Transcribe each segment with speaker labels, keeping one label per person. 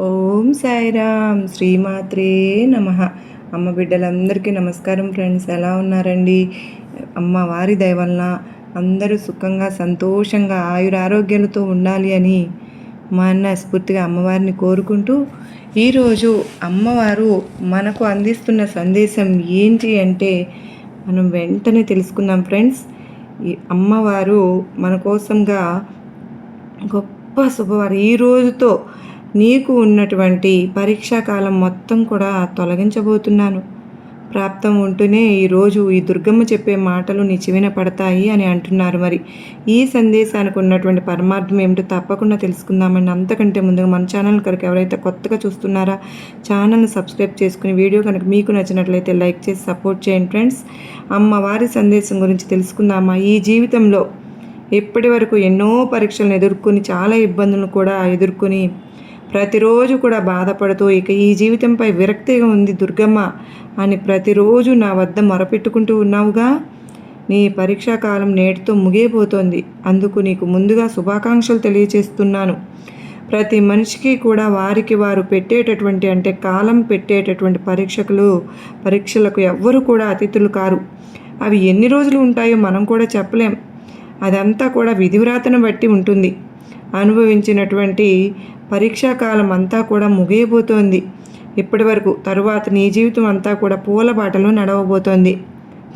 Speaker 1: ఓం సాయిరామ్. శ్రీమాత్రే నమ. అమ్మ బిడ్డలందరికీ నమస్కారం ఫ్రెండ్స్. ఎలా ఉన్నారండి? అమ్మవారి వలన అందరూ సుఖంగా సంతోషంగా ఆయురారోగ్యాలతో ఉండాలి అని మనస్ఫూర్తిగా అమ్మవారిని కోరుకుంటూ ఈరోజు అమ్మవారు మనకు అందిస్తున్న సందేశం ఏంటి అంటే మనం వెంటనే తెలుసుకుందాం ఫ్రెండ్స్. ఈ అమ్మవారు మన కోసంగా గొప్ప శుభవారం ఈ రోజుతో నీకు ఉన్నటువంటి పరీక్షా కాలం మొత్తం కూడా తొలగించబోతున్నాను. ప్రాప్తం ఉంటూనే ఈరోజు ఈ దుర్గమ్మ చెప్పే మాటలు నీ చెవిన పడతాయి అని అంటున్నారు మరి. ఈ సందేశానికి ఉన్నటువంటి పరమార్థం ఏమిటో తప్పకుండా తెలుసుకుందామండి. అంతకంటే ముందుగా మన ఛానల్ కనుక ఎవరైతే కొత్తగా చూస్తున్నారా ఛానల్ని సబ్స్క్రైబ్ చేసుకుని వీడియో కనుక మీకు నచ్చినట్లయితే లైక్ చేసి సపోర్ట్ చేయండి ఫ్రెండ్స్. అమ్మవారి సందేశం గురించి తెలుసుకుందామా? ఈ జీవితంలో ఇప్పటి వరకు ఎన్నో పరీక్షలను ఎదుర్కొని చాలా ఇబ్బందులను కూడా ఎదుర్కొని ప్రతిరోజు కూడా బాధపడుతూ ఇక ఈ జీవితంపై విరక్తిగా ఉంది దుర్గమ్మ అని ప్రతిరోజు నా వద్ద మొరపెట్టుకుంటూ ఉన్నావుగా? నీ పరీక్షా కాలం నేటితో ముగియబోతోంది. అందుకు నీకు ముందుగా శుభాకాంక్షలు తెలియచేస్తున్నాను. ప్రతి మనిషికి కూడా వారికి వారు పెట్టేటటువంటి అంటే కాలం పెట్టేటటువంటి పరీక్షకులు పరీక్షలకు ఎవ్వరు కూడా అతిథులు కారు. అవి ఎన్ని రోజులు ఉంటాయో మనం కూడా చెప్పలేం. అదంతా కూడా విధివ్రాతను బట్టి ఉంటుంది. అనుభవించినటువంటి పరీక్షా కాలం అంతా కూడా ముగియబోతోంది. ఇప్పటి వరకు తరువాత నీ జీవితం అంతా కూడా పూల బాటలో నడవబోతోంది.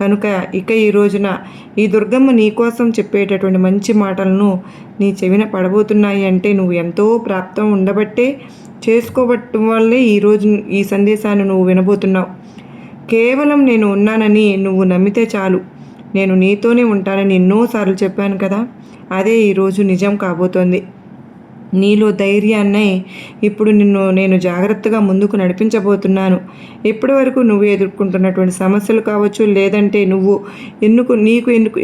Speaker 1: కనుక ఇక ఈ రోజున ఈ దుర్గమ్మ నీ కోసం చెప్పేటటువంటి మంచి మాటలను నీ చెవిన పడబోతున్నాయి అంటే నువ్వు ఎంతో ప్రాప్తం ఉండబట్టే చేసుకోబట్టడం వల్లే ఈరోజు ఈ సందేశాన్ని నువ్వు వినబోతున్నావు. కేవలం నేను ఉన్నానని నువ్వు నమ్మితే చాలు. నేను నీతోనే ఉంటానని ఎన్నోసార్లు చెప్పాను కదా. అదే ఈరోజు నిజం కాబోతోంది. నీలో ధైర్యాన్నే ఇప్పుడు నిన్ను నేను జాగ్రత్తగా ముందుకు నడిపించబోతున్నాను. ఇప్పటి వరకు నువ్వు ఎదుర్కొంటున్నటువంటి సమస్యలు కావచ్చు లేదంటే నువ్వు ఎందుకు నీకు ఎన్నుకు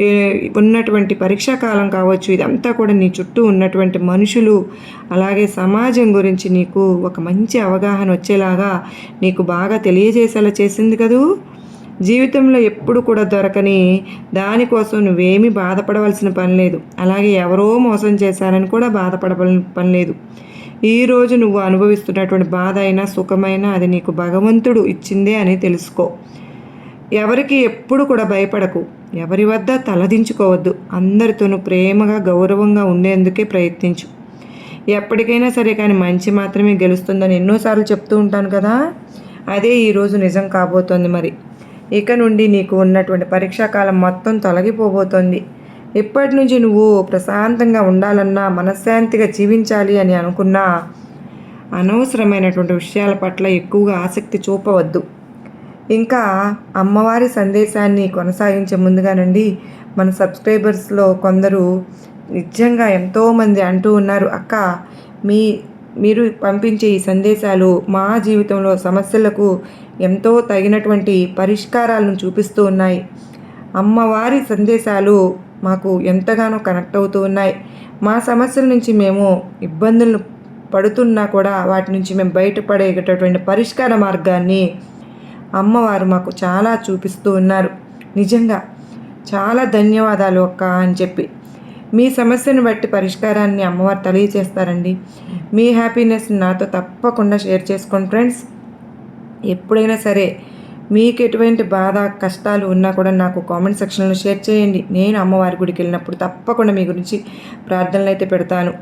Speaker 1: ఉన్నటువంటి పరీక్షా కాలం కావచ్చు ఇదంతా కూడా నీ చుట్టూ ఉన్నటువంటి మనుషులు అలాగే సమాజం గురించి నీకు ఒక మంచి అవగాహన వచ్చేలాగా నీకు బాగా తెలియజేసేలా చేసింది కదూ? జీవితంలో ఎప్పుడు కూడా దొరకని దానికోసం నువ్వేమీ బాధపడవలసిన పని లేదు. అలాగే ఎవరో మోసం చేశారని కూడా బాధపడవలసిన పని లేదు. ఈరోజు నువ్వు అనుభవిస్తున్నటువంటి బాధ అయినా సుఖమైనా అది నీకు భగవంతుడు ఇచ్చిందే అని తెలుసుకో. ఎవరికి ఎప్పుడు కూడా భయపడకు. ఎవరి వద్ద తలదించుకోవద్దు. అందరితోనూ ప్రేమగా గౌరవంగా ఉండేందుకే ప్రయత్నించు. ఎప్పటికైనా సరే కానీ మంచి మాత్రమే గెలుస్తుందని ఎన్నోసార్లు చెప్తూ ఉంటాను కదా? అదే ఈరోజు నిజం కాబోతోంది మరి. ఇక నుండి నీకు ఉన్నటువంటి పరీక్షాకాలం మొత్తం తొలగిపోబోతోంది. ఇప్పటి నుంచి నువ్వు ప్రశాంతంగా ఉండాలన్నా మనశ్శాంతిగా జీవించాలి అని అనుకున్నా అనవసరమైనటువంటి విషయాల పట్ల ఎక్కువగా ఆసక్తి చూపవద్దు. ఇంకా అమ్మవారి సందేశాన్ని కొనసాగించే ముందుగానండి మన సబ్స్క్రైబర్స్లో కొందరు నిజంగా ఎంతోమంది అంటూ ఉన్నారు అక్క మీ మీరు పంపించే ఈ సందేశాలు మా జీవితంలో సమస్యలకు ఎంతో తగినటువంటి పరిష్కారాలను చూపిస్తూ ఉన్నాయి. అమ్మవారి సందేశాలు మాకు ఎంతగానో కనెక్ట్ అవుతూ ఉన్నాయి. మా సమస్యల నుంచి మేము ఇబ్బందులను పడుతున్నా కూడా వాటి నుంచి మేము బయటపడేటటువంటి పరిష్కార మార్గాన్ని అమ్మవారు మాకు చాలా చూపిస్తూ ఉన్నారు. నిజంగా చాలా ధన్యవాదాలు అక్క అని చెప్పి. మీ సమస్యను బట్టి పరిష్కారాన్ని అమ్మవారు తెలియజేస్తారండి మీ హ్యాపీనెస్ నాతో తప్పకుండా షేర్ చేసుకోండి ఫ్రెండ్స్. ఎప్పుడైనా సరే మీకు ఎటువంటి బాధ కష్టాలు ఉన్నా కూడా నాకు కామెంట్ సెక్షన్లో షేర్ చేయండి. నేను అమ్మవారి గుడికి వెళ్ళినప్పుడు తప్పకుండా మీ గురించి ప్రార్థనలు అయితే పెడతాను.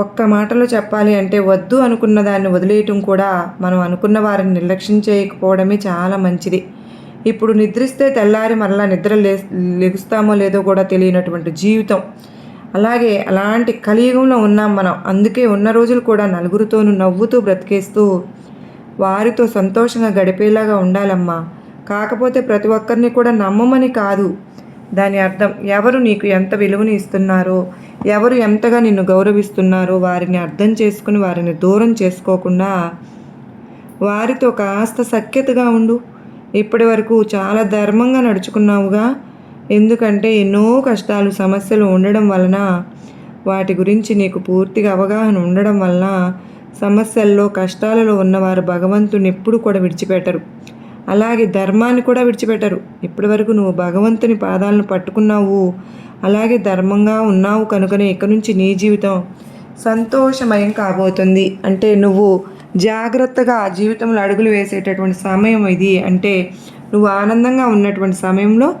Speaker 1: ఒక్క మాటలో చెప్పాలి అంటే వద్దు అనుకున్న దాన్ని వదిలేయటం కూడా మనం అనుకున్న వారిని నిర్లక్ష్యం చేయకపోవడమే చాలా మంచిది. ఇప్పుడు నిద్రిస్తే తెల్లారి మరలా నిద్ర లే లెగుస్తామో లేదో కూడా తెలియనటువంటి జీవితం. అలాగే అలాంటి కలియుగంలో ఉన్నాం మనం. అందుకే ఉన్న రోజులు కూడా నలుగురితోనూ నవ్వుతూ బ్రతికేస్తూ వారితో సంతోషంగా గడిపేలాగా ఉండాలమ్మా. కాకపోతే ప్రతి ఒక్కరిని కూడా నమ్మమని కాదు. దాని అర్థం ఎవరు నీకు ఎంత విలువని ఇస్తున్నారో ఎవరు ఎంతగా నిన్ను గౌరవిస్తున్నారో వారిని అర్థం చేసుకుని వారిని దూరం చేసుకోకుండా వారితో కాస్త సఖ్యతగా ఉండు. ఇప్పటి వరకు చాలా ధర్మంగా నడుచుకున్నావుగా. ఎందుకంటే ఎన్నో కష్టాలు సమస్యలు ఉండడం వలన వాటి గురించి నీకు పూర్తిగా అవగాహన ఉండడం వలన సమస్యల్లో కష్టాలలో ఉన్నవారు భగవంతుని ఎప్పుడు కూడా విడిచిపెట్టరు. అలాగే ధర్మాన్ని కూడా విడిచిపెట్టరు. ఇప్పటి వరకు నువ్వు భగవంతుని పాదాలను పట్టుకున్నావు. అలాగే ధర్మంగా ఉన్నావు కనుకనే ఇక నుంచి నీ జీవితం సంతోషమయం కాబోతుంది. అంటే నువ్వు జాగ్రత్తగా జీవితంలో అడుగులు వేసేటటువంటి సమయం ఇది. అంటే నువ్వు ఆనందంగా ఉన్నటువంటి సమయంలో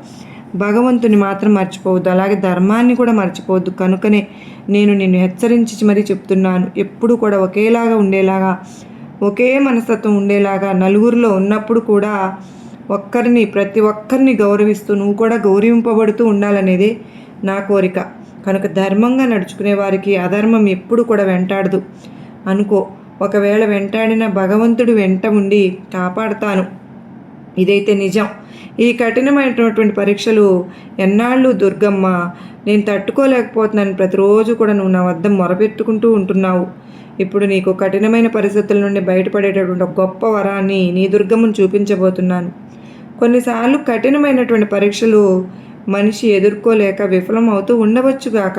Speaker 1: భగవంతుని మాత్రం మర్చిపోవద్దు. అలాగే ధర్మాన్ని కూడా మర్చిపోవద్దు. కనుకనే నేను నిన్ను హెచ్చరించి మరీ చెప్తున్నాను. ఎప్పుడు కూడా ఒకేలాగా ఉండేలాగా ఒకే మనస్తత్వం ఉండేలాగా నలుగురిలో ఉన్నప్పుడు కూడా ఒక్కరిని ప్రతి ఒక్కరిని గౌరవిస్తూ నువ్వు కూడా గౌరవింపబడుతూ ఉండాలనేదే నా కోరిక. కనుక ధర్మంగా నడుచుకునే వారికి అధర్మం ఎప్పుడు కూడా వెంటాడదు. అనుకో. ఒకవేళ వెంటాడిన భగవంతుడు వెంట ఉండి కాపాడుతాను. ఇదైతే నిజం. ఈ కఠినమైనటువంటి పరీక్షలు ఎన్నాళ్ళు దుర్గమ్మ? నేను తట్టుకోలేకపోతున్నాను. ప్రతిరోజు కూడా నువ్వు నా వద్ద మొరపెట్టుకుంటూ ఉంటున్నావు. ఇప్పుడు నీకు కఠినమైన పరిస్థితుల నుండి బయటపడేటటువంటి గొప్ప వరాన్ని నీ దుర్గమ్మను చూపించబోతున్నాను. కొన్నిసార్లు కఠినమైనటువంటి పరీక్షలు మనిషి ఎదుర్కోలేక విఫలం అవుతూ ఉండవచ్చుగాక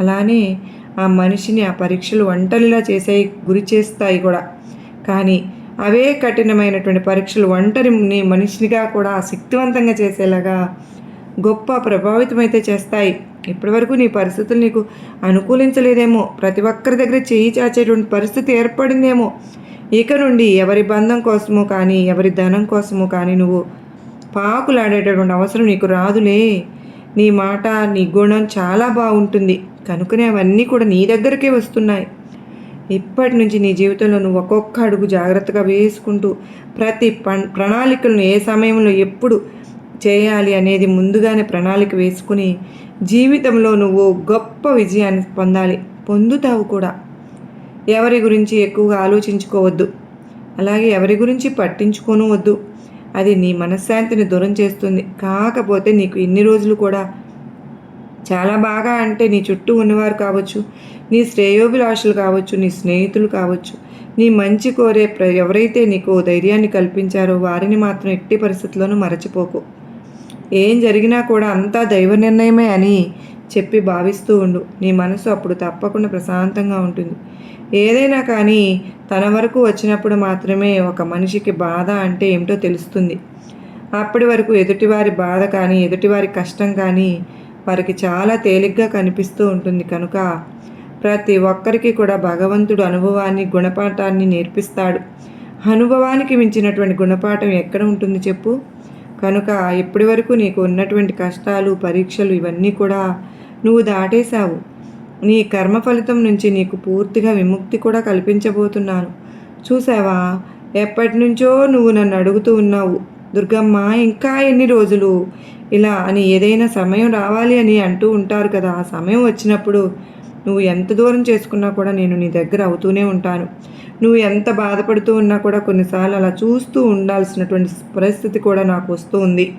Speaker 1: అలానే ఆ మనిషిని ఆ పరీక్షలు ఒంటరిలా చేసే గురి చేస్తాయి కూడా. కానీ అవే కఠినమైనటువంటి పరీక్షలు ఒంటరిని మనిషినిగా కూడా శక్తివంతంగా చేసేలాగా గొప్ప ప్రభావితమైతే చేస్తాయి. ఇప్పటివరకు నీ పరిస్థితులు నీకు అనుకూలించలేదేమో. ప్రతి ఒక్కరి దగ్గర చేయి చాచేటువంటి పరిస్థితి ఏర్పడిందేమో. ఇక నుండి ఎవరి బంధం కోసమో కానీ ఎవరి ధనం కోసమో కానీ నువ్వు పాకులాడేటటువంటి అవసరం నీకు రాదులే. నీ మాట నీ గుణం చాలా బాగుంటుంది. కనుకనే అవన్నీ కూడా నీ దగ్గరకే వస్తున్నాయి. ఇప్పటి నుంచి నీ జీవితంలో నువ్వు ఒక్కొక్క అడుగు జాగ్రత్తగా వేసుకుంటూ ప్రతి ప్రణాళికలను ఏ సమయంలో ఎప్పుడు చేయాలి అనేది ముందుగానే ప్రణాళిక వేసుకుని జీవితంలో నువ్వు గొప్ప విజయాన్ని పొందాలి. పొందుతావు కూడా. ఎవరి గురించి ఎక్కువగా ఆలోచించుకోవద్దు. అలాగే ఎవరి గురించి పట్టించుకోను వద్దు. అది నీ మనశ్శాంతిని దూరం చేస్తుంది. కాకపోతే నీకు ఇన్ని రోజులు కూడా చాలా బాగా అంటే నీ చుట్టూ ఉన్నవారు కావచ్చు నీ శ్రేయోభిలాషులు కావచ్చు నీ స్నేహితులు కావచ్చు నీ మంచి కోరే ఎవరైతే నీకు ధైర్యాన్ని కల్పించారో వారిని మాత్రం ఎట్టి పరిస్థితుల్లోనూ మరచిపోకు. ఏం జరిగినా కూడా అంతా దైవ నిర్ణయమే అని చెప్పి భావిస్తూ ఉండు. నీ మనసు అప్పుడు తప్పకుండా ప్రశాంతంగా ఉంటుంది. ఏదైనా కానీ తన వరకు వచ్చినప్పుడు మాత్రమే ఒక మనిషికి బాధ అంటే ఏమిటో తెలుస్తుంది. అప్పటి వరకు ఎదుటివారి బాధ కానీ ఎదుటివారి కష్టం కానీ వారికి చాలా తేలిగ్గా కనిపిస్తూ ఉంటుంది. కనుక ప్రతి ఒక్కరికి కూడా భగవంతుడు అనుభవాన్ని గుణపాఠాన్ని నేర్పిస్తాడు. అనుభవానికి మించినటువంటి గుణపాఠం ఎక్కడ ఉంటుంది చెప్పు? కనుక ఇప్పటి వరకు నీకు ఉన్నటువంటి కష్టాలు పరీక్షలు ఇవన్నీ కూడా నువ్వు దాటేశావు. నీ కర్మ ఫలితం నుంచి నీకు పూర్తిగా విముక్తి కూడా కల్పించబోతున్నాను. చూసావా ఎప్పటి నుంచో నువ్వు నన్ను అడుగుతూ ఉన్నావు. దుర్గమ్మ ఇంకా ఎన్ని రోజులు? ఇలా అని ఏదైనా సమయం రావాలి అని అంటూ ఉంటారు కదా. ఆ సమయం వచ్చినప్పుడు నువ్వు ఎంత దూరం చేసుకున్నా కూడా నేను నీ దగ్గర అవుతూనే ఉంటాను. నువ్వు ఎంత బాధపడుతూ ఉన్నా కూడా కొన్నిసార్లు అలా చూస్తూ ఉండాల్సినటువంటి పరిస్థితి కూడా నాకు వస్తూ ఉంది.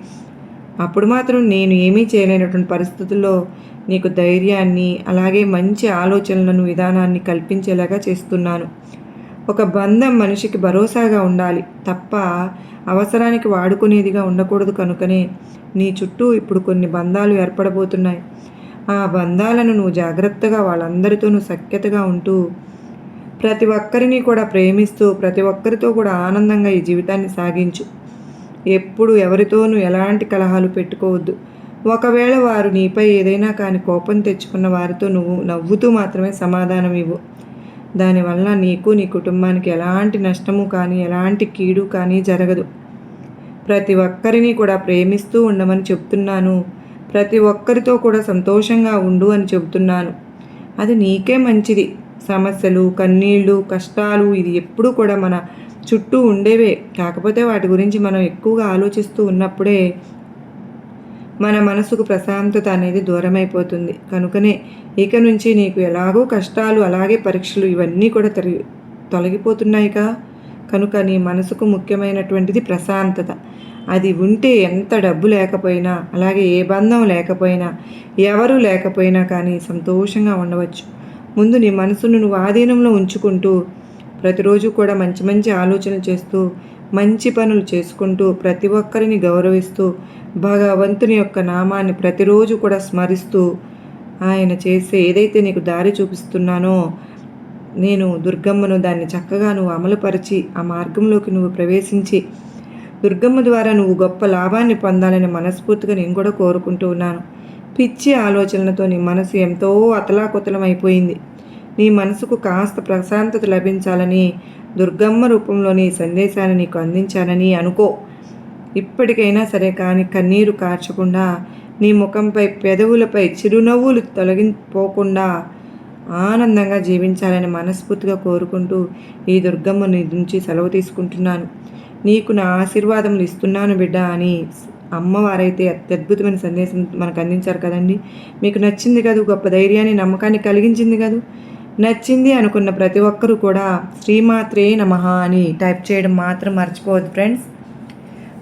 Speaker 1: అప్పుడు మాత్రం నేను ఏమీ చేయలేనటువంటి పరిస్థితుల్లో నీకు ధైర్యాన్ని అలాగే మంచి ఆలోచనలను విధానాన్ని కల్పించేలాగా చేస్తున్నాను. ఒక బంధం మనిషికి భరోసాగా ఉండాలి తప్ప అవసరానికి వాడుకునేదిగా ఉండకూడదు కనుకనే నీ చుట్టూ ఇప్పుడు కొన్ని బంధాలు ఏర్పడబోతున్నాయి. ఆ బంధాలను నువ్వు జాగ్రత్తగా వాళ్ళందరితోనూ సఖ్యతగా ఉంటూ ప్రతి ఒక్కరిని కూడా ప్రేమిస్తూ ప్రతి ఒక్కరితో కూడా ఆనందంగా ఈ జీవితాన్ని సాగించు. ఎప్పుడు ఎవరితోనూ ఎలాంటి కలహాలు పెట్టుకోవద్దు. ఒకవేళ వారు నీపై ఏదైనా కానీ కోపం తెచ్చుకున్న వారితో నువ్వు నవ్వుతూ మాత్రమే సమాధానం ఇవ్వు. దానివల్ల నీకు నీ కుటుంబానికి ఎలాంటి నష్టము కానీ ఎలాంటి కీడు కానీ జరగదు. ప్రతి ఒక్కరిని కూడా ప్రేమిస్తూ ఉండమని చెప్తున్నాను. ప్రతి ఒక్కరితో కూడా సంతోషంగా ఉండు అని చెబుతున్నాను. అది నీకే మంచిది. సమస్యలు కన్నీళ్ళు కష్టాలు ఇది ఎప్పుడూ కూడా మన చుట్టూ ఉండేవే. కాకపోతే వాటి గురించి మనం ఎక్కువగా ఆలోచిస్తూ ఉన్నప్పుడే మన మనసుకు ప్రశాంతత అనేది దూరమైపోతుంది. కనుకనే ఇక నుంచి నీకు ఎలాగో కష్టాలు అలాగే పరీక్షలు ఇవన్నీ కూడా తొలగి తొలగిపోతున్నాయిగా. కనుక నీ మనసుకు ముఖ్యమైనటువంటిది ప్రశాంతత. అది ఉంటే ఎంత డబ్బు లేకపోయినా అలాగే ఏ బంధం లేకపోయినా ఎవరు లేకపోయినా కానీ సంతోషంగా ఉండవచ్చు. ముందు నీ మనసును నువ్వు ఆధీనంలో ఉంచుకుంటూ ప్రతిరోజు కూడా మంచి మంచి ఆలోచనలు చేస్తూ మంచి పనులు చేసుకుంటూ ప్రతి ఒక్కరిని గౌరవిస్తూ భగవంతుని యొక్క నామాన్ని ప్రతిరోజు కూడా స్మరిస్తూ ఆయన చేసే ఏదైతే నీకు దారి చూపిస్తున్నానో నేను దుర్గమ్మను దాన్ని చక్కగా నువ్వు అమలుపరిచి ఆ మార్గంలోకి నువ్వు ప్రవేశించి దుర్గమ్మ ద్వారా నువ్వు గొప్ప లాభాన్ని పొందాలని మనస్ఫూర్తిగా నేను కూడా కోరుకుంటూ ఉన్నాను. పిచ్చి ఆలోచనలతో నీ మనసు ఎంతో అతలాకుతలం అయిపోయింది నీ మనసుకు కాస్త ప్రశాంతత లభించాలని దుర్గమ్మ రూపంలోని సందేశాన్ని నీకు అందించానని అనుకో. ఇప్పటికైనా సరే కానీ కన్నీరు కార్చకుండా నీ ముఖంపై పెదవులపై చిరునవ్వులు తొలగిపోకుండా ఆనందంగా జీవించాలని మనస్ఫూర్తిగా కోరుకుంటూ ఈ దుర్గమ్మని నుంచి సెలవు తీసుకుంటున్నాను. నీకు నా ఆశీర్వాదములు ఇస్తున్నాను బిడ్డ అని అమ్మవారైతే అత్యద్భుతమైన సందేశం మనకు అందించారు కదండి. మీకు నచ్చింది కదా గొప్ప ధైర్యాన్ని నమ్మకాన్ని కలిగించింది కదా. నచ్చింది అనుకున్న ప్రతి ఒక్కరూ కూడా శ్రీమాత్రే నమః అని టైప్ చేయడం మాత్రం మర్చిపోవద్దు ఫ్రెండ్స్.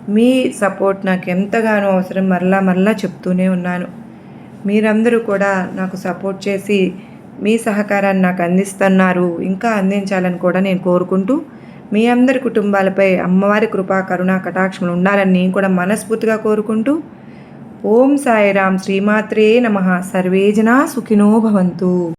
Speaker 1: మీ సపోర్ట్ నాకు ఎంతగానో అవసరం మరలా మరలా చెప్తూనే ఉన్నాను. మీరందరూ కూడా నాకు సపోర్ట్ చేసి మీ సహకారాన్ని నాకు అందిస్తున్నారు ఇంకా అందించాలని కూడా నేను కోరుకుంటూ మీ అందరి కుటుంబాలపై అమ్మవారి కృపా కరుణ కటాక్షములు ఉండాలని నేను కూడా మనస్ఫూర్తిగా కోరుకుంటూ ఓం సాయిరామ్ శ్రీమాత్రే నమ. సర్వేజనా సుఖినో భవంతు.